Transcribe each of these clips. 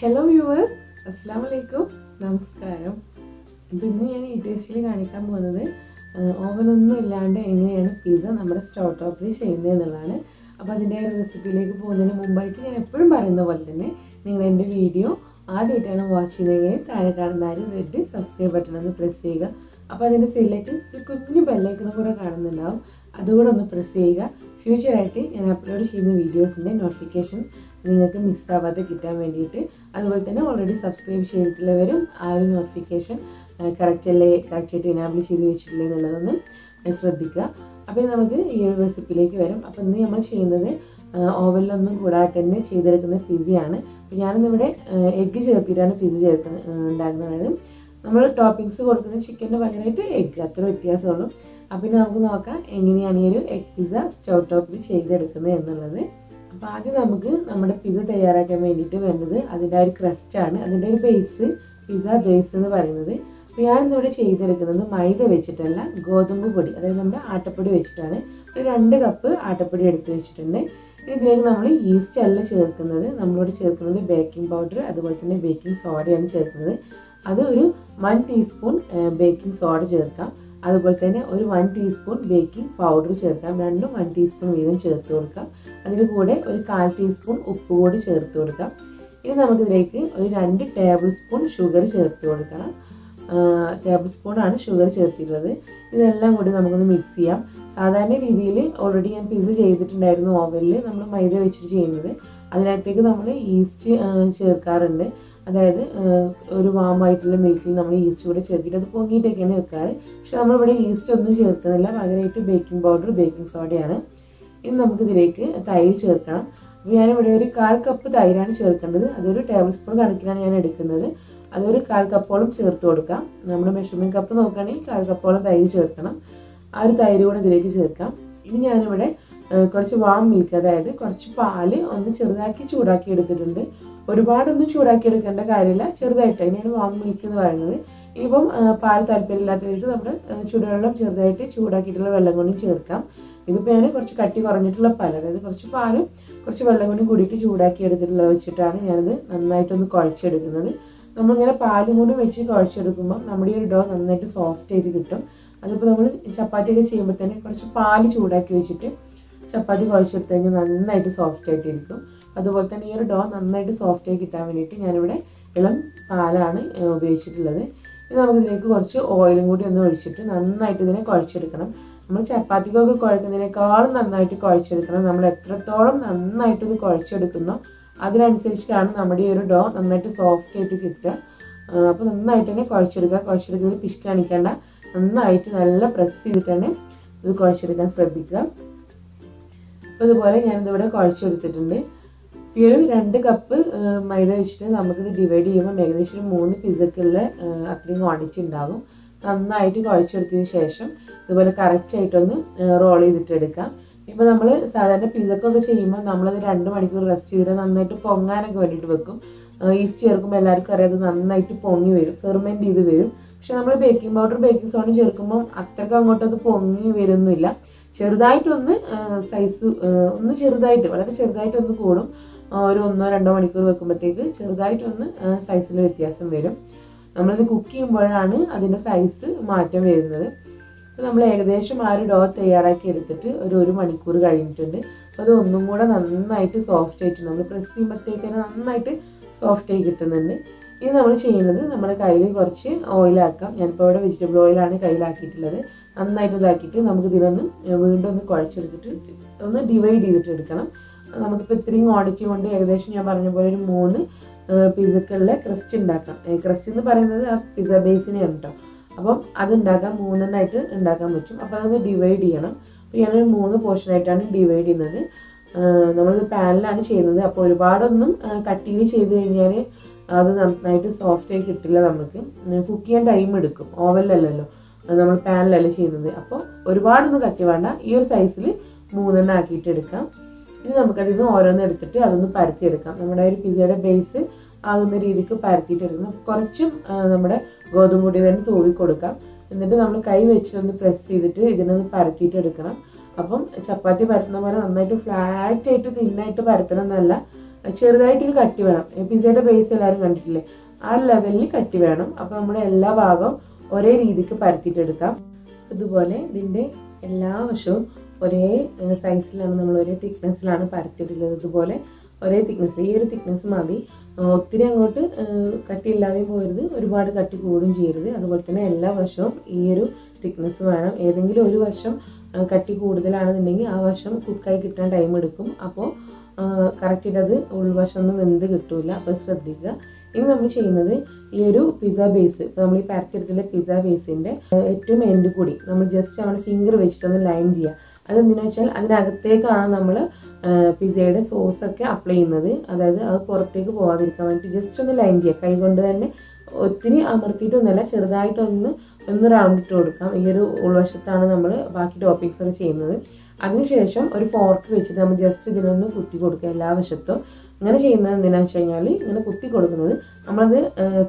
Hello viewers അസ്സാം വലൈക്കും നമസ്കാരം. ഇപ്പം ഇന്ന് ഞാൻ ഈ ടേസ്റ്റിൽ കാണിക്കാൻ പോകുന്നത് ഓവനൊന്നും ഇല്ലാണ്ട് എങ്ങനെയാണ് പിസ്സ നമ്മുടെ സ്റ്റവ് ടോപ്പിൽ ചെയ്യുന്നത് എന്നുള്ളതാണ്. അപ്പോൾ അതിന്റെ റെസിപ്പിയിലേക്ക് പോകുന്നതിന് മുമ്പായിട്ട് ഞാൻ എപ്പോഴും പറയുന്ന പോലെ തന്നെ നിങ്ങൾ എന്റെ വീഡിയോ ആദ്യമായിട്ടാണ് വാച്ച് ചെയ്യുന്നതെങ്കിൽ താഴെ കാണുന്ന ആ റെഡ് സബ്സ്ക്രൈബ് ബട്ടൺ ഒന്ന് പ്രസ് ചെയ്യുക. അപ്പോൾ അതിന്റെ സൈഡിലേക്ക് ഒരു കുഞ്ഞു ബെല്ലൈക്കണും കൂടെ കാണുന്നുണ്ടാവും. അതുകൂടെ ഒന്ന് പ്രസ് ചെയ്യുക. ഫ്യൂച്ചറായിട്ട് ഞാൻ അപ്ലോഡ് ചെയ്യുന്ന വീഡിയോസിന്റെ നോട്ടിഫിക്കേഷൻ നിങ്ങൾക്ക് മിസ്സാവാതെ കിട്ടാൻ വേണ്ടിയിട്ട്. അതുപോലെ തന്നെ ഓൾറെഡി സബ്സ്ക്രൈബ് ചെയ്തിട്ടുള്ളവരും ആ ഒരു നോട്ടിഫിക്കേഷൻ കറക്റ്റ് അല്ലേ കറക്റ്റായിട്ട് എനാബിൾ ചെയ്ത് വെച്ചിട്ടില്ലേ എന്നുള്ളതൊന്ന് ശ്രദ്ധിക്കുക. അപ്പോൾ നമുക്ക് ഈ ഒരു റെസിപ്പിയിലേക്ക് വരും. അപ്പോൾ ഇന്ന് നമ്മൾ ചെയ്യുന്നത് ഓവനിലൊന്നും കൂടാതെ തന്നെ ചെയ്തെടുക്കുന്ന പിസയാണ് അപ്പോൾ ഞാനിന്നിവിടെ എഗ്ഗ് ചേർത്തിട്ടാണ് പിസ ചേർക്കുന്നത് ഉണ്ടാക്കുന്നത് നമ്മൾ ടോപ്പിങ്സ് കൊടുക്കുന്ന ചിക്കന്റെ പകരമായിട്ട് എഗ്ഗ് അത്ര വ്യത്യാസമുള്ളൂ. അപ്പോൾ ഇനി നമുക്ക് നോക്കാം എങ്ങനെയാണ് ഈ ഒരു എഗ് പിസ്സ സ്റ്റവ് ടോപ്പിൽ ചെയ്തെടുക്കുന്നത് എന്നുള്ളത്. അപ്പോൾ ആദ്യം നമുക്ക് നമ്മുടെ പിസ്സ തയ്യാറാക്കാൻ വേണ്ടിയിട്ട് വേണ്ടത് അതിന്റെ ഒരു ക്രസ്റ്റാണ് അതിന്റെ ഒരു ബേസ് പിസ്സ ബേസ് എന്ന് പറയുന്നത്. അപ്പോൾ ഞാനിന്നിവിടെ ചെയ്തെടുക്കുന്നത് മൈദ വെച്ചിട്ടല്ല ഗോതമ്പ് പൊടി അതായത് നമ്മുടെ ആട്ടപ്പൊടി വെച്ചിട്ടാണ്. ഒരു രണ്ട് കപ്പ് ആട്ടപ്പൊടി എടുത്ത് വെച്ചിട്ടുണ്ട്. ഇതിലേക്ക് നമ്മൾ ഈസ്റ്റ് അല്ല ചേർക്കുന്നത്. നമ്മളിവിടെ ചേർക്കുന്നത് ബേക്കിംഗ് പൗഡർ അതുപോലെ തന്നെ ബേക്കിംഗ് സോഡയാണ് ചേർക്കുന്നത്. അത് ഒരു വൺ ടീസ്പൂൺ ബേക്കിംഗ് സോഡ ചേർക്കാം. അതുപോലെ തന്നെ ഒരു വൺ ടീസ്പൂൺ ബേക്കിംഗ് പൗഡർ ചേർക്കാം. രണ്ടും വൺ ടീസ്പൂൺ വീതം ചേർത്ത് കൊടുക്കാം. അതിന് കൂടെ ഒരു കാൽ ടീസ്പൂൺ ഉപ്പ് കൂടി ചേർത്ത് കൊടുക്കാം. ഇനി നമുക്കിതിലേക്ക് ഒരു രണ്ട് ടേബിൾ സ്പൂൺ ഷുഗർ ചേർത്ത് കൊടുക്കണം. ടേബിൾ സ്പൂണാണ് ഷുഗർ ചേർത്തിട്ടുള്ളത്. ഇതെല്ലാം കൂടി നമുക്കൊന്ന് മിക്സ് ചെയ്യാം. സാധാരണ രീതിയിൽ ഓൾറെഡി ഞാൻ പിസ്സ ചെയ്തിട്ടുണ്ടായിരുന്നു ഓവനിൽ നമ്മൾ മൈദ വെച്ചിട്ട് ചെയ്യുന്നത്. അതിനകത്തേക്ക് നമ്മൾ ഈസ്റ്റ് ചേർക്കാറുണ്ട്. അതായത് ഒരു വാമായിട്ടുള്ള മിൽക്കിൽ നമ്മൾ ഈസ്റ്റ് കൂടെ ചേർത്തിട്ട് അത് പൊങ്ങിയിട്ടൊക്കെയാണ് വെക്കാറ്. പക്ഷെ നമ്മളിവിടെ ഈസ്റ്റ് ഒന്നും ചേർക്കുന്നില്ല. പകരമായിട്ട് ബേക്കിംഗ് പൗഡർ ബേക്കിംഗ് സോഡയാണ് ഇനി നമുക്ക് ഇതിലേക്ക് തൈര് ചേർക്കണം. അപ്പോൾ ഞാനിവിടെ ഒരു കാൽ കപ്പ് തൈരാണ് ചേർക്കേണ്ടത്. അതൊരു ടേബിൾ സ്പൂൺ കണക്കിലാണ് ഞാൻ എടുക്കുന്നത്. അതൊരു കാൽ കപ്പോളം ചേർത്ത് കൊടുക്കാം. നമ്മുടെ മെഷർമെന്റ് കപ്പ് നോക്കുകയാണെങ്കിൽ കാൽ കപ്പോളം തൈര് ചേർക്കണം. ആ ഒരു തൈര് കൂടെ ഇതിലേക്ക് ചേർക്കാം. ഇനി ഞാനിവിടെ കുറച്ച് വാം മിൽക്ക് അതായത് കുറച്ച് പാൽ ഒന്ന് ചെറുതാക്കി ചൂടാക്കി എടുത്തിട്ടുണ്ട്. ഒരുപാടൊന്നും ചൂടാക്കി എടുക്കേണ്ട കാര്യമില്ല. ചെറുതായിട്ട് അതിനാണ് വാം മിൽക്ക് എന്ന് പറയുന്നത്. ഇപ്പം പാൽ താല്പര്യമില്ലാത്തവർക്ക് നമ്മൾ ചൂടുവെള്ളം ചെറുതായിട്ട് ചൂടാക്കിയിട്ടുള്ള വെള്ളം കൊണ്ടും ചേർക്കാം. ഇതിപ്പോൾ ഞാൻ കുറച്ച് കട്ടി കുറഞ്ഞിട്ടുള്ള പാൽ അതായത് കുറച്ച് പാലും കുറച്ച് വെള്ളം കൊണ്ടും കൂടിയിട്ട് ചൂടാക്കി എടുത്തിട്ടുള്ള വെച്ചിട്ടാണ് ഞാനിത് നന്നായിട്ടൊന്ന് കുഴച്ചെടുക്കുന്നത്. നമ്മളിങ്ങനെ പാലും കൊണ്ടും വെച്ച് കുഴച്ചെടുക്കുമ്പോൾ നമ്മുടെ ഈ ഒരു ഡോ നന്നായിട്ട് സോഫ്റ്റ് ചെയ്ത് കിട്ടും. അതിപ്പോൾ നമ്മൾ ചപ്പാത്തിയൊക്കെ ചെയ്യുമ്പോൾ തന്നെ കുറച്ച് പാൽ ചൂടാക്കി വെച്ചിട്ട് ചപ്പാത്തി കുഴച്ചെടുത്ത് കഴിഞ്ഞാൽ നന്നായിട്ട് സോഫ്റ്റ് ആയിട്ടിരിക്കും. അതുപോലെ തന്നെ ഈ ഒരു ഡോ നന്നായിട്ട് സോഫ്റ്റ് ആയി കിട്ടാൻ വേണ്ടിയിട്ട് ഞാനിവിടെ ഇളം പാലാണ് ഉപയോഗിച്ചിട്ടുള്ളത്. ഇനി നമുക്കിതിലേക്ക് കുറച്ച് ഓയിലും കൂടി ഒന്ന് ഒഴിച്ചിട്ട് നന്നായിട്ട് ഇതിനെ കുഴച്ചെടുക്കണം. നമ്മൾ ചപ്പാത്തിക്കൊക്കെ കുഴക്കുന്നതിനേക്കാളും നന്നായിട്ട് കുഴച്ചെടുക്കണം. നമ്മൾ എത്രത്തോളം നന്നായിട്ട് ഇത് കുഴച്ചെടുക്കുന്നോ അതിനനുസരിച്ചിട്ടാണ് നമ്മുടെ ഈ ഒരു ഡോ നന്നായിട്ട് സോഫ്റ്റ് ആയിട്ട് കിട്ടുക. അപ്പോൾ നന്നായിട്ട് തന്നെ കുഴച്ചെടുക്കുക. കുഴച്ചെടുക്കുന്നത് കാണിക്കേണ്ട. നന്നായിട്ട് നല്ല പ്രസ് ചെയ്തിട്ട് തന്നെ ഇത് കുഴച്ചെടുക്കാൻ ശ്രദ്ധിക്കുക. അപ്പോൾ ഇതുപോലെ ഞാനിതിവിടെ കുഴച്ചെടുത്തിട്ടുണ്ട്. ഈ ഒരു രണ്ട് കപ്പ് മൈദ വെച്ചിട്ട് നമുക്കിത് ഡിവൈഡ് ചെയ്യുമ്പോൾ ഏകദേശം ഒരു മൂന്ന് പിസക്കുള്ള അത്രയും ക്വാണ്ടിറ്റി ഉണ്ടാകും. നന്നായിട്ട് കുഴച്ചെടുത്തതിന് ശേഷം ഇതുപോലെ കറക്റ്റായിട്ടൊന്ന് റോൾ ചെയ്തിട്ടെടുക്കാം ഇപ്പോൾ നമ്മൾ സാധാരണ പിസക്കൊക്കെ ചെയ്യുമ്പോൾ നമ്മളത് രണ്ട് മണിക്കൂർ റെസ്റ്റ് ചെയ്തിട്ട് നന്നായിട്ട് പൊങ്ങാനൊക്കെ വേണ്ടിയിട്ട് വെക്കും. ഈസ്റ്റ് ചേർക്കുമ്പോൾ എല്ലാവർക്കും അറിയാം അത് നന്നായിട്ട് പൊങ്ങി വരും ഫെർമെന്റ് ചെയ്ത് വരും. പക്ഷെ നമ്മൾ ബേക്കിംഗ് പൗഡർ ബേക്കിംഗ് സോഡ ചേർക്കുമ്പോൾ അത്രയ്ക്ക് അങ്ങോട്ട് അത് പൊങ്ങി വരുന്നില്ല. ചെറുതായിട്ടൊന്ന് സൈസ് ഒന്ന് ചെറുതായിട്ട് വളരെ ചെറുതായിട്ടൊന്ന് കൂടും. ഒരു ഒന്നോ രണ്ടോ മണിക്കൂർ വെക്കുമ്പോഴത്തേക്ക് ചെറുതായിട്ടൊന്ന് സൈസിൽ വ്യത്യാസം വരും. നമ്മളിത് കുക്ക് ചെയ്യുമ്പോഴാണ് അതിന്റെ സൈസ് മാറ്റം വരുന്നത്. നമ്മൾ ഏകദേശം ആ ഒരു ഡോ തയ്യാറാക്കി എടുത്തിട്ട് ഒരു ഒരു മണിക്കൂർ കഴിഞ്ഞിട്ടുണ്ട്. അപ്പോൾ അത് ഒന്നും കൂടെ നന്നായിട്ട് സോഫ്റ്റ് ആയിട്ട് നമ്മൾ പ്രസ് ചെയ്യുമ്പോഴത്തേക്ക് നന്നായിട്ട് സോഫ്റ്റ് ആയി കിട്ടുന്നുണ്ട്. ഇനി നമ്മൾ ചെയ്യുന്നത് നമ്മുടെ കയ്യിൽ കുറച്ച് ഓയിലാക്കാം ഞാനിപ്പോൾ ഇവിടെ വെജിറ്റബിൾ ഓയിലാണ് കയ്യിലാക്കിയിട്ടുള്ളത്. നന്നായിട്ട് ഇതാക്കിയിട്ട് നമുക്ക് ഇതിലൊന്ന് വീണ്ടും ഒന്ന് കുഴച്ചെടുത്തിട്ട് ഒന്ന് ഡിവൈഡ് ചെയ്തിട്ട് എടുക്കണം. നമുക്കിപ്പോൾ ഇത്രയും ക്വാണ്ടിറ്റി കൊണ്ട് ഏകദേശം ഞാൻ പറഞ്ഞ പോലെ ഒരു മൂന്ന് പിസക്കളിലെ ക്രസ്റ്റ് ഉണ്ടാക്കാം. ക്രസ്റ്റ് എന്ന് പറയുന്നത് ആ പിസ ബേസിനെയാണ് കേട്ടോ അപ്പം അത് ഉണ്ടാക്കാൻ മൂന്നെണ്ണമായിട്ട് ഉണ്ടാക്കാൻ പറ്റും. അപ്പോൾ അതൊന്ന് ഡിവൈഡ് ചെയ്യണം. അപ്പോൾ ഞാനൊരു മൂന്ന് പോർഷനായിട്ടാണ് ഡിവൈഡ് ചെയ്യുന്നത്. നമ്മൾ പാനിലാണ് ചെയ്യുന്നത്. അപ്പോൾ ഒരുപാടൊന്നും കട്ടിയിൽ ചെയ്ത് കഴിഞ്ഞാൽ അത് നന്നായിട്ട് സോഫ്റ്റ് ആയി കിട്ടില്ല നമുക്ക്. കുക്ക് ചെയ്യാൻ ടൈം എടുക്കും. ഓവനിലല്ലല്ലോ നമ്മൾ പാനിലല്ല ചെയ്യുന്നത്. അപ്പോൾ ഒരുപാടൊന്നും കട്ടി വേണ്ട ഈ ഒരു സൈസിൽ മൂന്നെണ്ണം ആക്കിയിട്ട് എടുക്കാം. ഇനി നമുക്കതിൽ നിന്ന് ഓരോന്ന് എടുത്തിട്ട് അതൊന്ന് പരത്തിയെടുക്കാം. നമ്മുടെ ഒരു പിസയുടെ ബേസ് ആകുന്ന രീതിക്ക് പരത്തിയിട്ട് എടുക്കണം കുറച്ചും നമ്മുടെ ഗോതമ്പ് പൊടി തന്നെ തൂവി കൊടുക്കാം. എന്നിട്ട് നമ്മൾ കൈ വെച്ചിട്ടൊന്ന് പ്രസ് ചെയ്തിട്ട് ഇതിനൊന്ന് പരത്തിയിട്ട് എടുക്കണം അപ്പം ചപ്പാത്തി പരത്തുന്ന പോലെ നന്നായിട്ട് ഫ്ലാറ്റ് ആയിട്ട് തിന്നായിട്ട് പരത്തണം എന്നല്ല ചെറുതായിട്ടൊരു കട്ടി വേണം. പിസയുടെ ബേസ് എല്ലാവരും കണ്ടിട്ടില്ലേ? ആ ലെവലിൽ കട്ടി വേണം. അപ്പോൾ നമ്മുടെ എല്ലാ ഭാഗവും ഒരേ രീതിക്ക് പരത്തിയിട്ടെടുക്കാം. ഇതുപോലെ ഇതിന്റെ എല്ലാ വശവും ഒരേ സൈസിലാണ് നമ്മൾ ഒരേ തിക്നെസ്സിലാണ് പരത്തിയിട്ടുള്ളത്. ഇതുപോലെ ഒരേ തിക്നെസ് ഈ ഒരു തിക്നെസ് മതി. ഒത്തിരി അങ്ങോട്ട് കട്ടിയില്ലാതെയും പോരുത്. ഒരുപാട് കട്ടി കൂടും ചെയ്യരുത്. അതുപോലെ തന്നെ എല്ലാ വശവും ഈ ഒരു തിക്നെസ് വേണം. ഏതെങ്കിലും ഒരു വശം കട്ടി കൂടുതലാണെന്നുണ്ടെങ്കിൽ ആ വശം കുക്കായി കിട്ടാൻ ടൈം എടുക്കും. അപ്പോൾ കറക്റ്റിട്ടത് ഉൾവശം ഒന്നും വെന്ത് കിട്ടില്ല അപ്പോൾ ശ്രദ്ധിക്കുക. ഇനി നമ്മൾ ചെയ്യുന്നത് ഈ ഒരു പിസ്സ ബേസ് ഇപ്പോൾ നമ്മൾ ഈ പരത്തിരത്തിലെ പിസ്സ ബേസിന്റെ ഏറ്റവും എൻഡ് കൂടി. നമ്മൾ ജസ്റ്റ് നമ്മുടെ ഫിംഗർ വെച്ചിട്ടൊന്ന് ലൈൻ ചെയ്യുക. അതെന്തിനാ വെച്ചാൽ അതിനകത്തേക്കാണ് നമ്മൾ പിസ്സയുടെ സോസൊക്കെ അപ്ലൈ ചെയ്യുന്നത്. അതായത് അത് പുറത്തേക്ക് പോകാതിരിക്കാൻ വേണ്ടി ജസ്റ്റ് ഒന്ന് ലൈൻ ചെയ്യുക കൈ കൊണ്ട് തന്നെ ഒത്തിരി അമർത്തിയിട്ടൊന്നുമല്ല ചെറുതായിട്ടൊന്ന് ഒന്ന് റൗണ്ട് ഇട്ട് കൊടുക്കാം. ഈ ഒരു ഉൾവശത്താണ് നമ്മൾ ബാക്കി ടോപ്പിക്സ് ഒക്കെ ചെയ്യുന്നത്. അതിനുശേഷം ഒരു ഫോർക്ക് വെച്ചിട്ട് നമ്മൾ ജസ്റ്റ് ഇതിനൊന്ന് കുത്തി കൊടുക്കുക എല്ലാ വശത്തും. അങ്ങനെ ചെയ്യുന്നത് എന്തിനാണെന്ന് വെച്ച് കഴിഞ്ഞാൽ ഇങ്ങനെ കുത്തി കൊടുക്കുന്നത് നമ്മളത്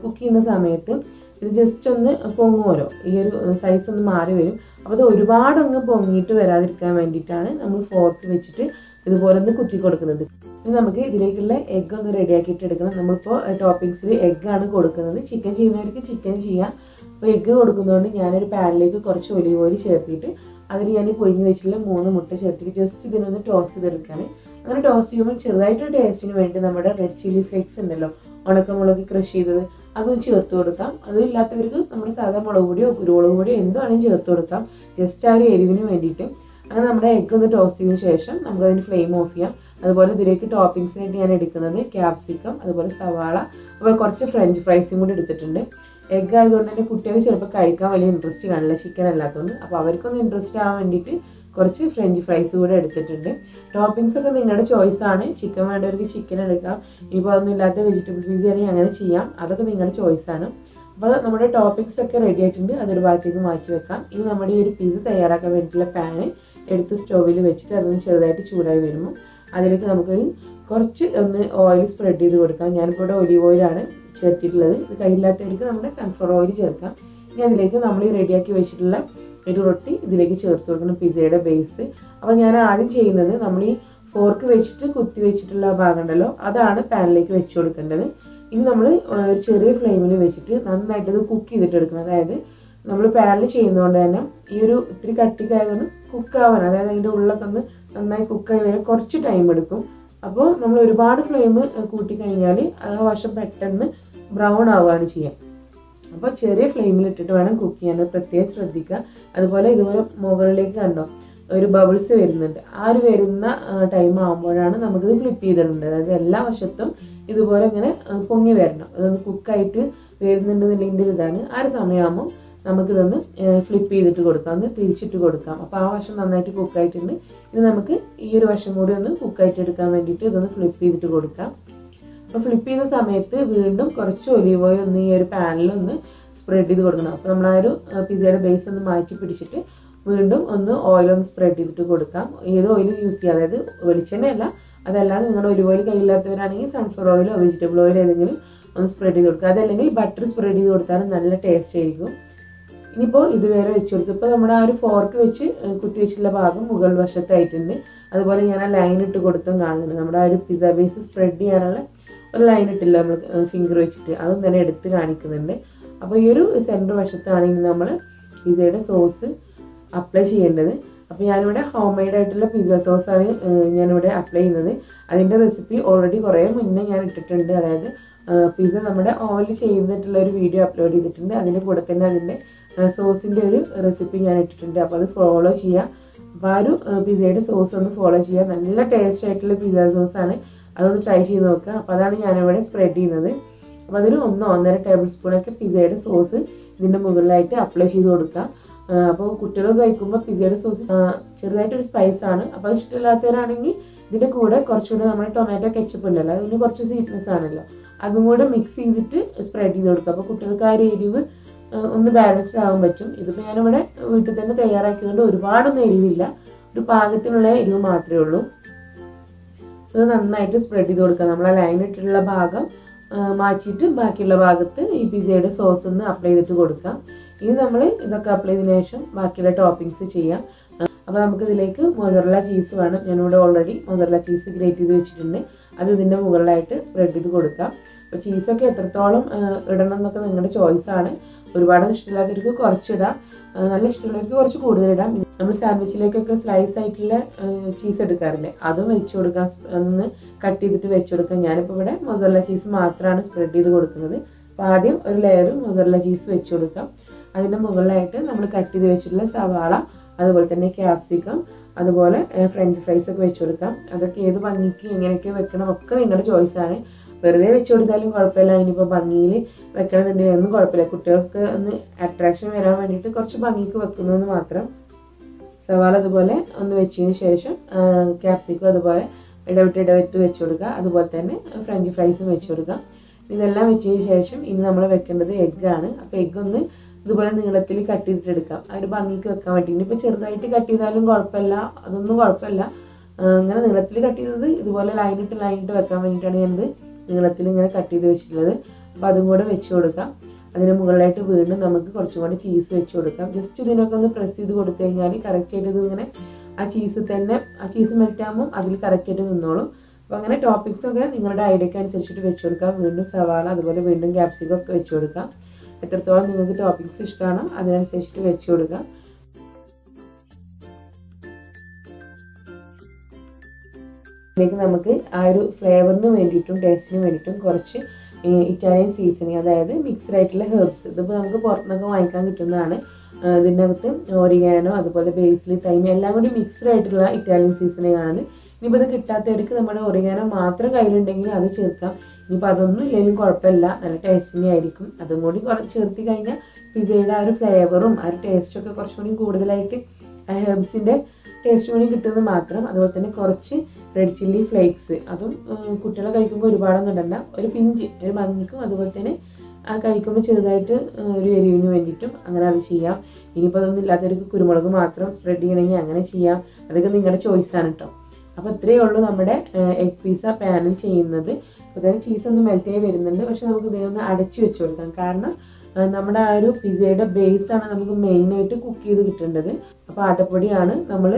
കുക്ക് ചെയ്യുന്ന സമയത്ത് ഇത് ജസ്റ്റ് ഒന്ന് പൊങ്ങുമല്ലോ. ഈ ഒരു സൈസ് ഒന്ന് മാറി വരും. അപ്പോൾ അത് ഒരുപാട് അങ്ങ് പൊങ്ങിയിട്ട് വരാതിരിക്കാൻ വേണ്ടിയിട്ടാണ് നമ്മൾ ഫോർക്ക് വെച്ചിട്ട് ഇതുപോലെ ഒന്ന് കുത്തി കൊടുക്കുന്നത്. ഇനി നമുക്ക് ഇതിലേക്കുള്ള എഗ്ഗ് ഒന്ന് റെഡിയാക്കിയിട്ട് എടുക്കണം. നമ്മളിപ്പോൾ ടോപ്പിങ്സിൽ എഗ്ഗാണ് കൊടുക്കുന്നത്. ചിക്കൻ ചെയ്യുന്നവർക്ക് ചിക്കൻ ചെയ്യാം. അപ്പോൾ എഗ്ഗ് കൊടുക്കുന്നതുകൊണ്ട് ഞാനൊരു പാനിലേക്ക് കുറച്ച് ഒലിവ് ഓയിൽ ചേർത്തിട്ട് അതിൽ ഞാൻ പൊഴിഞ്ഞ് വെച്ചിട്ടുള്ള മൂന്ന് മുട്ട ചേർത്തിട്ട് ജസ്റ്റ് ഇതിനൊന്ന് ടോസ്റ്റ് ചെയ്തെടുക്കാൻ അങ്ങനെ ടോസ്റ്റ് ചെയ്യുമ്പോൾ ചെറുതായിട്ടൊരു ടേസ്റ്റിന് വേണ്ടി നമ്മുടെ റെഡ് ചില്ലി ഫ്ലേക്സ് ഉണ്ടല്ലോ. ഉണക്കമുളക് ക്രഷ് ചെയ്തത്. അതൊന്ന് ചേർത്ത് കൊടുക്കാം. അതും ഇല്ലാത്തവർക്ക് നമ്മുടെ സാധാ മുളക് പൊടിയോ കുരുമുളക് പൊടിയോ എന്ത് വേണമെങ്കിലും ചേർത്ത് കൊടുക്കാം. ജസ്റ്റ് ആ ഒരു എരിവിന് വേണ്ടിയിട്ട്. അങ്ങനെ നമ്മുടെ എഗ്ഗ് ഒന്ന് ടോസ്റ്റ് ചെയ്തതിന് ശേഷം നമുക്കതിന് ഫ്ലെയിം ഓഫ് ചെയ്യാം. അതുപോലെ ഇതിലേക്ക് ടോപ്പിങ്സിനായിട്ട് ഞാൻ എടുക്കുന്നത് ക്യാപ്സിക്കം അതുപോലെ സവാള അതുപോലെ കുറച്ച് ഫ്രഞ്ച് ഫ്രൈസും കൂടി എടുത്തിട്ടുണ്ട്. എഗ്ഗ് ആയതുകൊണ്ട് തന്നെ കുട്ടികൾക്ക് ചിലപ്പോൾ കഴിക്കാൻ വലിയ ഇൻട്രസ്റ്റ് കാണില്ല ചിക്കൻ അല്ലാത്തതുകൊണ്ട്. അപ്പോൾ അവർക്കൊന്ന് ഇൻട്രസ്റ്റ് ആവാൻ വേണ്ടിയിട്ട് കുറച്ച് ഫ്രഞ്ച് ഫ്രൈസ് കൂടെ എടുത്തിട്ടുണ്ട്. ടോപ്പിങ്സ് ഒക്കെ നിങ്ങളുടെ ചോയ്സ് ആണ്. ചിക്കൻ വേണ്ടവർക്ക് ചിക്കൻ എടുക്കാം. ഇപ്പോൾ ഒന്നും ഇല്ലാത്ത വെജിറ്റബിൾ ബിരിയാണി അങ്ങനെ ചെയ്യാം. അതൊക്കെ നിങ്ങളുടെ ചോയ്സ് ആണ്. അപ്പോൾ നമ്മുടെ ടോപ്പിക്സ് ഒക്കെ റെഡി ആയിട്ടുണ്ട്. അതൊരു ഭാഗത്തേക്ക് മാറ്റി വെക്കാം. ഇനി നമ്മുടെ ഈ ഒരു പിസ തയ്യാറാക്കാൻ വേണ്ടിയിട്ടുള്ള പാന് എടുത്ത് സ്റ്റോവിൽ വെച്ചിട്ട് അതൊന്ന് ചെറുതായിട്ട് ചൂടായി വരുമ്പോൾ അതിലേക്ക് നമുക്ക് കുറച്ച് ഒന്ന് ഓയിൽ സ്പ്രെഡ് ചെയ്ത് കൊടുക്കാം. ഞാനിപ്പോൾ ഇവിടെ ഒലിവ് ഓയിലാണ് ചേർത്തിട്ടുള്ളത്. ഇത് കയ്യില്ലാത്തവർക്ക് നമ്മുടെ സൺഫ്ലവർ ഓയിൽ ചേർക്കാം. ഇനി അതിലേക്ക് നമ്മൾ ഈ റെഡിയാക്കി വെച്ചിട്ടുള്ള ഒരു റൊട്ടി ഇതിലേക്ക് ചേർത്ത് കൊടുക്കണം പിസയുടെ ബേസ് അപ്പോൾ ഞാൻ ആദ്യം ചെയ്യുന്നത് നമ്മൾ ഈ ഫോർക്ക് വെച്ചിട്ട് കുത്തി വെച്ചിട്ടുള്ള ഭാഗം ഉണ്ടല്ലോ അതാണ് പാനിലേക്ക് വെച്ച് കൊടുക്കേണ്ടത്. ഇനി നമ്മൾ ഒരു ചെറിയ ഫ്ലെയിമിൽ വെച്ചിട്ട് നന്നായിട്ട് ഇത് കുക്ക് ചെയ്തിട്ട് എടുക്കണം അതായത് നമ്മൾ പാനിൽ ചെയ്യുന്നതുകൊണ്ട് തന്നെ ഈ ഒരു ഇത്തിരി കട്ടിക്കായതൊന്ന് കുക്കാവാൻ അതായത് അതിന്റെ ഉള്ളൊക്കെ ഒന്ന് നന്നായി കുക്കായി വരാൻ കുറച്ച് ടൈം എടുക്കും. അപ്പോൾ നമ്മൾ ഒരുപാട് ഫ്ലെയിം കൂട്ടി കഴിഞ്ഞാൽ ആ വശം പെട്ടെന്ന് ബ്രൗൺ ആവുകയാണ് ചെയ്യുക അപ്പോൾ ചെറിയ ഫ്ലെയിമിൽ ഇട്ടിട്ട് വേണം കുക്ക് ചെയ്യാൻ. പ്രത്യേകം ശ്രദ്ധിക്കുക. അതുപോലെ ഇതുപോലെ മുകളിലേക്ക് കണ്ടോ? ഒരു ബബിൾസ് വരുന്നുണ്ട്. ആ ഒരു വരുന്ന ടൈം ആകുമ്പോഴാണ് നമുക്കിത് ഫ്ലിപ്പ് ചെയ്തിട്ടുണ്ട് അതായത് എല്ലാ വശത്തും ഇതുപോലെ ഇങ്ങനെ പൊങ്ങി വരണം. അതൊന്ന് കുക്കായിട്ട് വരുന്നുണ്ടെന്നുള്ളതിന്റെ ഇതാണ്. ആ ഒരു സമയമാകുമ്പോൾ നമുക്കിതൊന്ന് ഫ്ലിപ്പ് ചെയ്തിട്ട് കൊടുക്കാം. ഒന്ന് തിരിച്ചിട്ട് കൊടുക്കാം. അപ്പോൾ ആ വശം നന്നായിട്ട് കുക്കായിട്ടുണ്ട് ഇനി നമുക്ക് ഈ ഒരു വശം കൂടി ഒന്ന് കുക്കായിട്ട് എടുക്കാൻ വേണ്ടിയിട്ട് ഇതൊന്ന് ഫ്ലിപ്പ് ചെയ്തിട്ട് കൊടുക്കാം. അപ്പോൾ ഫ്ലിപ്പ് ചെയ്യുന്ന സമയത്ത് വീണ്ടും കുറച്ച് ഒലീവ് ഓയിൽ ഒന്ന് ഈ ഒരു പാനിൽ ഒന്ന് സ്പ്രെഡ് ചെയ്ത് കൊടുക്കണം. അപ്പോൾ നമ്മൾ ആ ഒരു പിസയുടെ ബേസ് ഒന്ന് മാറ്റി പിടിച്ചിട്ട് വീണ്ടും ഒന്ന് ഓയിൽ ഒന്ന് സ്പ്രെഡ് ചെയ്തിട്ട് കൊടുക്കാം. ഏത് ഓയിലും യൂസ് ചെയ്യാം? അതായത് വെളിച്ചെണ്ണയല്ല. അതല്ലാതെ നിങ്ങളുടെ ഒലിവ് ഓയിൽ കയ്യില്ലാത്തവരാണെങ്കിൽ സൺഫ്ലവർ ഓയിലോ വെജിറ്റബിൾ ഓയിലോ ഏതെങ്കിലും ഒന്ന് സ്പ്രെഡ് ചെയ്ത് കൊടുക്കുക. അതല്ലെങ്കിൽ ബട്ടർ സ്പ്രെഡ് ചെയ്ത് കൊടുത്താലും നല്ല ടേസ്റ്റ് ആയിരിക്കും. ഇനിയിപ്പോൾ ഇത് വേറെ വെച്ച് കൊടുത്തു. ഇപ്പോൾ നമ്മുടെ ആ ഒരു ഫോർക്ക് വെച്ച് കുത്തി വെച്ചിട്ടുള്ള ഭാഗം മുകൾ വശത്തായിട്ടുണ്ട്. അതുപോലെ ഞാൻ ആ ലൈൻ ഇട്ട് കൊടുത്തും കാണുന്നുണ്ട്. നമ്മുടെ ആ ഒരു പിസ്സ ബേസ് സ്പ്രെഡ് ചെയ്യാനുള്ള ഒരു ലൈൻ ഇട്ടില്ല നമ്മൾ ഫിംഗർ വെച്ചിട്ട്. അതും തന്നെ എടുത്ത് കാണിക്കുന്നുണ്ട്. അപ്പോൾ ഈ ഒരു സെന്റർ ഇനി നമ്മൾ പിസയുടെ സോസ് അപ്ലൈ ചെയ്യേണ്ടത്. അപ്പോൾ ഞാനിവിടെ ഹോം മെയ്ഡ് ആയിട്ടുള്ള പിസ്സ സോസാണ് ഞാനിവിടെ അപ്ലൈ ചെയ്യുന്നത്. അതിന്റെ റെസിപ്പി ഓൾറെഡി കുറേ മുന്നേ ഞാൻ ഇട്ടിട്ടുണ്ട്. അതായത് പിസ്സ നമ്മുടെ ഓയിൽ ചെയ്തിട്ടുള്ള ഒരു വീഡിയോ അപ്ലോഡ് ചെയ്തിട്ടുണ്ട്. അതിന്റെ കൂടെ തന്നെ അതിന്റെ സോസിന്റെ ഒരു റെസിപ്പി ഞാൻ ഇട്ടിട്ടുണ്ട്. അപ്പോൾ അത് ഫോളോ ചെയ്യുക അപ്പോൾ ആ ഒരു പിസ്സയുടെ സോസ് ഒന്ന് ഫോളോ ചെയ്യുക നല്ല ടേസ്റ്റ് ആയിട്ടുള്ള പിസ്സ സോസാണ് അതൊന്ന് ട്രൈ ചെയ്ത് നോക്കുക. അപ്പോൾ അതാണ് ഞാനിവിടെ സ്പ്രെഡ് ചെയ്യുന്നത്. അപ്പോൾ അതിന് ഒന്നോ ഒന്നര ടേബിൾ സ്പൂണൊക്കെ പിസയുടെ സോസ് ഇതിന്റെ മുകളിലായിട്ട് അപ്ലൈ ചെയ്ത് കൊടുക്കുക. അപ്പോൾ കുട്ടികൾ കഴിക്കുമ്പോൾ പിസയുടെ സോസ് ചെറുതായിട്ടൊരു സ്പൈസ് ആണ്. അപ്പോൾ ഇഷ്ടമില്ലാത്തവരാണെങ്കിൽ ഇതിന്റെ കൂടെ കുറച്ചുകൂടെ നമ്മുടെ ടൊമാറ്റോ കെച്ചപ്പ് ഉണ്ടല്ലോ. അതിന് കുറച്ച് സ്വീറ്റ്നെസ് ആണല്ലോ. അതും കൂടെ മിക്സ് ചെയ്തിട്ട് സ്പ്രെഡ് ചെയ്ത് കൊടുക്കുക. അപ്പോൾ കുട്ടികൾക്ക് ആ എരിവ് ഒന്ന് ബാലൻസ്ഡ് ആവാൻ പറ്റും. ഇതിപ്പോൾ ഞാനിവിടെ വീട്ടിൽ തന്നെ തയ്യാറാക്കിയതുകൊണ്ട് ഒരുപാടൊന്നും എരിവില്ല. ഒരു പാകത്തിനുള്ള എരിവ് മാത്രമേ ഉള്ളൂ. ഇത് നന്നായിട്ട് സ്പ്രെഡ് ചെയ്ത് കൊടുക്കുക. നമ്മൾ ആ ലൈൻ ഇട്ടിട്ടുള്ള ഭാഗം മാറ്റിയിട്ട് ബാക്കിയുള്ള ഭാഗത്ത് ഈ പിസയുടെ സോസ് ഒന്ന് അപ്ലൈ ചെയ്തിട്ട് കൊടുക്കാം ഇനി നമ്മൾ ഇതൊക്കെ അപ്ലൈ ചെയ്തതിനു ശേഷം ബാക്കിയുള്ള ടോപ്പിങ്സ് ചെയ്യാം. അപ്പോൾ നമുക്ക് ഇതിലേക്ക് മൊസറല്ല ചീസ് വേണം. ഞാനിവിടെ ഓൾറെഡി മൊസറല്ല ചീസ് ഗ്രേറ്റ് ചെയ്ത് വെച്ചിട്ടുണ്ട്. അത് ഇതിന്റെ മുകളിലായിട്ട് സ്പ്രെഡ് ചെയ്ത് കൊടുക്കാം അപ്പോൾ ചീസൊക്കെ എത്രത്തോളം ഇടണം എന്നൊക്കെ നിങ്ങളുടെ ചോയ്സാണ് ഒരുപാട് ഇഷ്ടമില്ലാത്തവർക്ക് കുറച്ചിടാം. നല്ല ഇഷ്ടമുള്ളവർക്ക് കുറച്ച് കൂടുതൽ ഇടാം. നമ്മൾ സാൻഡ്വിച്ചിലേക്കൊക്കെ സ്ലൈസ് ആയിട്ടുള്ള ചീസ് എടുക്കാറില്ലേ? അതും വെച്ച് കൊടുക്കാം. ഒന്ന് കട്ട് ചെയ്തിട്ട് വെച്ച് കൊടുക്കാം. ഞാനിപ്പോൾ ഇവിടെ മൊസറല്ല ചീസ് മാത്രമാണ് സ്പ്രെഡ് ചെയ്ത് കൊടുക്കുന്നത്. അപ്പോൾ ആദ്യം ഒരു ലെയർ മൊസറല്ല ചീസ് വെച്ച് കൊടുക്കാം. അതിന്റെ മുകളിലായിട്ട് നമ്മൾ കട്ട് ചെയ്ത് വെച്ചിട്ടുള്ള സവാള അതുപോലെ തന്നെ ക്യാപ്സിക്കം അതുപോലെ ഫ്രഞ്ച് ഫ്രൈസ് ഒക്കെ വെച്ച് കൊടുക്കാം. അതൊക്കെ ഏത് ഭംഗിക്ക് എങ്ങനെയൊക്കെ വെക്കണം ഒക്കെ നിങ്ങളുടെ ചോയ്സാണ് വെറുതെ വെച്ച് കൊടുത്താലും കുഴപ്പമില്ല. ഇനിയിപ്പോൾ ഭംഗിയിൽ വെക്കണമെന്നുണ്ടെങ്കിൽ ഒന്നും കുഴപ്പമില്ല. കുട്ടികൾക്ക് ഒന്ന് അട്രാക്ഷൻ വരാൻ വേണ്ടിയിട്ട് കുറച്ച് ഭംഗിക്ക് വെക്കുന്നതെന്ന് മാത്രം സവാള അതുപോലെ ഒന്ന് വെച്ചതിന് ശേഷം ക്യാപ്സിക്കം അതുപോലെ ഇടവിട്ട് ഇടവിട്ട് വെച്ച് കൊടുക്കുക. അതുപോലെ തന്നെ ഫ്രഞ്ച് ഫ്രൈസും വെച്ച് കൊടുക്കുക. ഇതെല്ലാം വെച്ചതിന് ശേഷം ഇനി നമ്മൾ വെക്കേണ്ടത് എഗ്ഗാണ് അപ്പോൾ എഗ്ഗ് ഒന്ന് ഇതുപോലെ നീളത്തിൽ കട്ട് ചെയ്തിട്ട് എടുക്കാം. ആ ഒരു ഭംഗിക്ക് വെക്കാൻ വേണ്ടി. ഇനിയിപ്പോൾ ചെറുതായിട്ട് കട്ട് ചെയ്താലും കുഴപ്പമില്ല. അതൊന്നും കുഴപ്പമില്ല. അങ്ങനെ നീളത്തിൽ കട്ട് ചെയ്തത് ഇതുപോലെ ലൈനിട്ട് ലൈനിട്ട് വെക്കാൻ വേണ്ടിയിട്ടാണ് ഞാനിത് നീളത്തിൽ ഇങ്ങനെ കട്ട് ചെയ്ത് വെച്ചിട്ടുള്ളത്. അപ്പോൾ അതും കൂടെ വെച്ച് കൊടുക്കാം. അതിന് മുകളിലായിട്ട് വീണ്ടും നമുക്ക് കുറച്ചും കൂടി ചീസ് വെച്ച് കൊടുക്കാം. ജസ്റ്റ് ഇതിനൊക്കെ ഒന്ന് പ്രസ് ചെയ്ത് കൊടുത്തു കഴിഞ്ഞാൽ കറക്റ്റായിട്ട് ഇതിങ്ങനെ ആ ചീസ് തന്നെ ആ ചീസ് മെൽറ്റാകുമ്പോൾ അതിൽ കറക്റ്റായിട്ട് നിന്നോളും. അപ്പോൾ അങ്ങനെ ടോപ്പിക്സ് ഒക്കെ നിങ്ങളുടെ ഐഡിയക്ക് അനുസരിച്ചിട്ട് വെച്ച് കൊടുക്കാം. വീണ്ടും സവാള അതുപോലെ വീണ്ടും ക്യാപ്സിക്കം ഒക്കെ വെച്ച് കൊടുക്കാം. എത്രത്തോളം നിങ്ങൾക്ക് ടോപ്പിക്സ് ഇഷ്ടമാണോ അതിനനുസരിച്ചിട്ട് വെച്ച് കൊടുക്കാം. ഇതിലേക്ക് നമുക്ക് ആ ഒരു ഫ്ലേവറിന് വേണ്ടിയിട്ടും ടേസ്റ്റിന് വേണ്ടിയിട്ടും കുറച്ച് ഇറ്റാലിയൻ സീസണിങ് അതായത് മിക്സ്ഡ് ആയിട്ടുള്ള ഹെർബ്സ് ഇതിപ്പോൾ നമുക്ക് പുറത്തുനിന്നൊക്കെ വാങ്ങിക്കാൻ കിട്ടുന്നതാണ്. ഇതിനകത്ത് ഓറിഗാനോ അതുപോലെ ബേസിലി തൈമ എല്ലാം കൂടി മിക്സ്ഡ് ആയിട്ടുള്ള ഇറ്റാലിയൻ സീസണിങ് ആണ്. ഇനിയിപ്പോൾ ഇത് കിട്ടാത്തവർക്ക് നമ്മുടെ ഒറിഗാനോ മാത്രം കയ്യിലുണ്ടെങ്കിൽ അത് ചേർക്കാം. ഇനിയിപ്പോൾ അതൊന്നും ഇല്ലെങ്കിലും കുഴപ്പമില്ല. നല്ല ടേസ്റ്റിനെ ആയിരിക്കും. അതും കൂടി കുറച്ച് ചേർത്തി കഴിഞ്ഞാൽ പിസയുടെ ആ ഒരു ഫ്ലേവറും ആ ഒരു ടേസ്റ്റും ഒക്കെ കുറച്ചും കൂടി കൂടുതലായിട്ട് ഹെർബ്സിന്റെ ടേസ്റ്റ് കൂടി കിട്ടുന്നത് മാത്രം. അതുപോലെ തന്നെ കുറച്ച് റെഡ് ചില്ലി ഫ്ലേക്സ് അതും കുട്ടികളെ കഴിക്കുമ്പോൾ ഒരുപാടൊന്നും ഇടണ്ട. ഒരു പിഞ്ച് ഒരു മഞ്ഞക്കും അതുപോലെ തന്നെ ആ കഴിക്കുമ്പോൾ ചെറുതായിട്ട് ഒരു എരിവിന് വേണ്ടിയിട്ടും അങ്ങനെ അത് ചെയ്യാം. ഇനിയിപ്പോൾ അതൊന്നും ഇല്ലാത്തവർക്ക് കുരുമുളക് മാത്രം സ്പ്രെഡ് ചെയ്യണമെങ്കിൽ അങ്ങനെ ചെയ്യാം. അതൊക്കെ നിങ്ങളുടെ ചോയ്സാണ് കേട്ടോ അപ്പോൾ ഇത്രയേ ഉള്ളൂ നമ്മുടെ എഗ് പീസ പാനിൽ ചെയ്യുന്നത്. അപ്പോൾ തന്നെ ഒന്ന് മെൽറ്റ് ആയി വരുന്നുണ്ട്. പക്ഷെ നമുക്ക് ഇതിനൊന്ന് അടച്ചു വെച്ച് കൊടുക്കാം. കാരണം നമ്മുടെ ആ ഒരു പിസയുടെ ആണ് നമുക്ക് മെയിനായിട്ട് കുക്ക് ചെയ്ത് കിട്ടേണ്ടത്. അപ്പോൾ ആട്ടപ്പൊടിയാണ് നമ്മൾ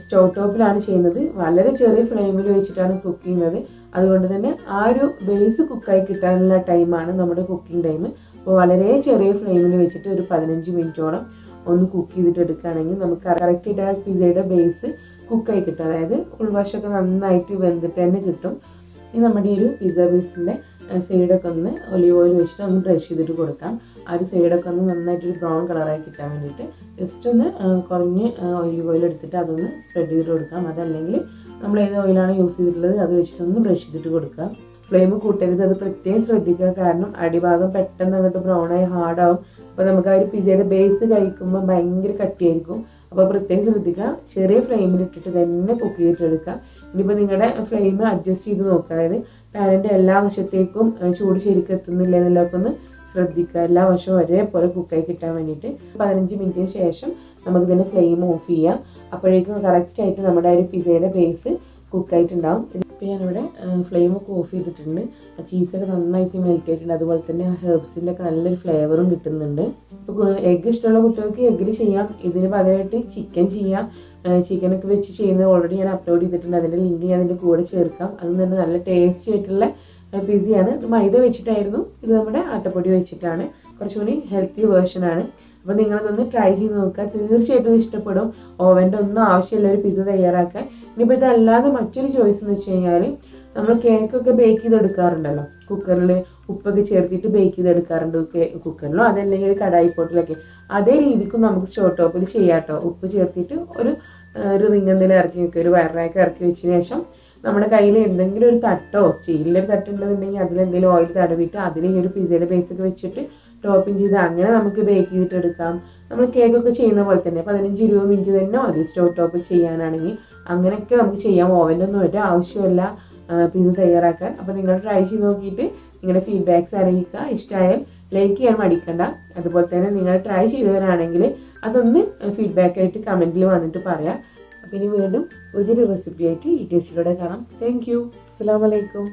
സ്റ്റൗ ടോപ്പിലാണ് ചെയ്യുന്നത്. വളരെ ചെറിയ ഫ്ലെയിമിൽ വെച്ചിട്ടാണ് കുക്ക് ചെയ്യുന്നത്. അതുകൊണ്ട് തന്നെ ആ ഒരു ബേസ് കുക്കായി കിട്ടാനുള്ള ടൈമാണ് നമ്മുടെ കുക്കിംഗ് ടൈം അപ്പോൾ വളരെ ചെറിയ ഫ്ലെയിമിൽ വെച്ചിട്ട് ഒരു പതിനഞ്ച് മിനിറ്റോളം ഒന്ന് കുക്ക് ചെയ്തിട്ട് എടുക്കുകയാണെങ്കിൽ നമുക്ക് കറക്റ്റായിട്ട് ആ പിസയുടെ ബേസ് കുക്കായി കിട്ടും. അതായത് ഉൾവശമൊക്കെ നന്നായിട്ട് വെന്തിട്ട് തന്നെ കിട്ടും. ഇനി നമ്മുടെ ഈ ഒരു പിസ ബേസിന്റെ സൈഡൊക്കെ ഒന്ന് ഒലിവ് ഓയിൽ വെച്ചിട്ട് ഒന്ന് ബ്രഷ് ചെയ്തിട്ട് കൊടുക്കാം. ആ ഒരു സൈഡൊക്കെ ഒന്ന് നന്നായിട്ടൊരു ബ്രൗൺ കളറായി കിട്ടാൻ വേണ്ടിയിട്ട് ജസ്റ്റ് ഒന്ന് കുറഞ്ഞ് ഓയിൽ ഓയിൽ എടുത്തിട്ട് അതൊന്ന് സ്പ്രെഡ് ചെയ്ത് കൊടുക്കാം. അതല്ലെങ്കിൽ നമ്മൾ ഏത് ഓയിലാണ് യൂസ് ചെയ്തിട്ടുള്ളത് അത് വെച്ചിട്ടൊന്ന് ബ്രഷ് ചെയ്തിട്ട് കൊടുക്കുക ഫ്ലെയിം കൂട്ടരുത്. അത് പ്രത്യേകം ശ്രദ്ധിക്കുക. കാരണം അടിഭാഗം പെട്ടെന്ന് അങ്ങോട്ട് ബ്രൗൺ ആയി ഹാർഡാവും അപ്പോൾ നമുക്ക് ആ ഒരു പിസയുടെ ബേസ് കഴിക്കുമ്പോൾ ഭയങ്കര കട്ടിയായിരിക്കും. അപ്പോൾ പ്രത്യേകം ശ്രദ്ധിക്കുക. ചെറിയ ഫ്ലെയിമിൽ ഇട്ടിട്ട് തന്നെ കുക്ക് ചെയ്തിട്ടെടുക്കുക. ഇനിയിപ്പോൾ നിങ്ങളുടെ ഫ്ലെയിം അഡ്ജസ്റ്റ് ചെയ്ത് നോക്കുക. അതായത് പാനിന്റെ എല്ലാ വശത്തേക്കും ചൂട് ശരിക്കും എത്തുന്നില്ല എന്നുള്ളതൊക്കെ ഒന്ന് ശ്രദ്ധിക്കുക എല്ലാ വശവും ഒരേപോലെ കുക്കായി കിട്ടാൻ വേണ്ടിയിട്ട് പതിനഞ്ച് മിനിറ്റിന് ശേഷം നമുക്ക് ഇതിന്റെ ഫ്ലെയിം ഓഫ് ചെയ്യാം. അപ്പോഴേക്കും കറക്റ്റായിട്ട് നമ്മുടെ ഒരു പിസയുടെ ബേസ് കുക്കായിട്ടുണ്ടാവും ഇപ്പോൾ ഞാനിവിടെ ഫ്ലെയിം ഒക്കെ ഓഫ് ചെയ്തിട്ടുണ്ട്. ആ ചീസൊക്കെ നന്നായിട്ട് മെൽറ്റ് ആയിട്ടുണ്ട്. അതുപോലെ തന്നെ ആ ഹെർബ്സിന്റെ ഒക്കെ നല്ലൊരു ഫ്ലേവറും കിട്ടുന്നുണ്ട്. ഇപ്പോൾ എഗ്ഗ് ഇഷ്ടമുള്ള കുട്ടികൾക്ക് എഗ്ഗിൽ ചെയ്യാം. ഇതിന് പകരമായിട്ട് ചിക്കൻ ചെയ്യാം. ചിക്കനൊക്കെ വെച്ച് ചെയ്യുന്നത് ഓൾറെഡി ഞാൻ അപ്ലോഡ് ചെയ്തിട്ടുണ്ട്. അതിന്റെ ലിങ്ക് ഞാൻ അതിന്റെ കൂടെ ചേർക്കാം. അത് തന്നെ നല്ല ടേസ്റ്റി ആയിട്ടുള്ള പിസിയാണ് ഇത് മൈദ വെച്ചിട്ടായിരുന്നു. ഇത് നമ്മുടെ ആട്ടപ്പൊടി വെച്ചിട്ടാണ്. കുറച്ചുകൂടി ഹെൽത്തി വേർഷനാണ് അപ്പോൾ നിങ്ങളതൊന്ന് ട്രൈ ചെയ്ത് നോക്കുക. തീർച്ചയായിട്ടും ഇഷ്ടപ്പെടും. ഓവന്റെ ഒന്നും ആവശ്യമില്ല. ഒരു പിസ്സ തയ്യാറാക്കാൻ. ഇനിയിപ്പോൾ ഇതല്ലാതെ മറ്റൊരു ചോയ്സ് എന്ന് വെച്ച് കഴിഞ്ഞാൽ നമ്മൾ കേക്കൊക്കെ ബേക്ക് ചെയ്തെടുക്കാറുണ്ടല്ലോ. കുക്കറിൽ ഉപ്പൊക്കെ ചേർത്തിട്ട് ബേക്ക് ചെയ്തെടുക്കാറുണ്ട് കുക്കറിലോ അതല്ലെങ്കിൽ കടായി പോട്ടിലൊക്കെ. അതേ രീതിക്കും നമുക്ക് സ്റ്റോ ടോപ്പിൽ ചെയ്യാട്ടോ ഉപ്പ് ചേർത്തിട്ട് ഒരു ഒരു എന്തെങ്കിലും ഇറക്കി വെക്കുക. ഒരു വയറിനൊക്കെ ഇറക്കി വെച്ചതിന് ശേഷം നമ്മുടെ കയ്യിൽ എന്തെങ്കിലും ഒരു തട്ടോ സ്റ്റീലിന്റെ ഒരു തട്ടുണ്ടെന്നുണ്ടെങ്കിൽ അതിലെന്തെങ്കിലും ഓയിൽ തടവിട്ട് അതിൽ ഈ ഒരു പിസയുടെ ബേസൊക്കെ വെച്ചിട്ട് ടോപ്പിംഗ് ചെയ്ത് അങ്ങനെ നമുക്ക് ബേക്ക് ചെയ്തിട്ട് എടുക്കാം. നമ്മൾ കേക്കൊക്കെ ചെയ്യുന്ന പോലെ തന്നെ പതിനഞ്ച് ഇരുപത് മിനിറ്റ് തന്നെ മതി സ്റ്റോവ് ടോപ്പ് ചെയ്യാനാണെങ്കിൽ. അങ്ങനെയൊക്കെ നമുക്ക് ചെയ്യാം. ഓവനൊന്നും ഒരു ആവശ്യമില്ല പിസ് തയ്യാറാക്കാൻ. അപ്പോൾ നിങ്ങൾ ട്രൈ ചെയ്ത് നോക്കിയിട്ട് നിങ്ങളുടെ ഫീഡ്ബാക്ക്സ് അറിയിക്കുക. ഇഷ്ടമായാൽ ലൈക്ക് ചെയ്യാൻ മടിക്കണ്ട. അതുപോലെ തന്നെ നിങ്ങൾ ട്രൈ ചെയ്തവരാണെങ്കിൽ അതൊന്ന് ഫീഡ്ബാക്ക് ആയിട്ട് കമന്റിൽ വന്നിട്ട് പറയാം. ഇനി വീണ്ടും ഒരു റെസിപ്പി ആയിട്ട് ഈ ടേസ്റ്റിലൂടെ കാണാം. താങ്ക് യു അസ്സാം വലൈക്കും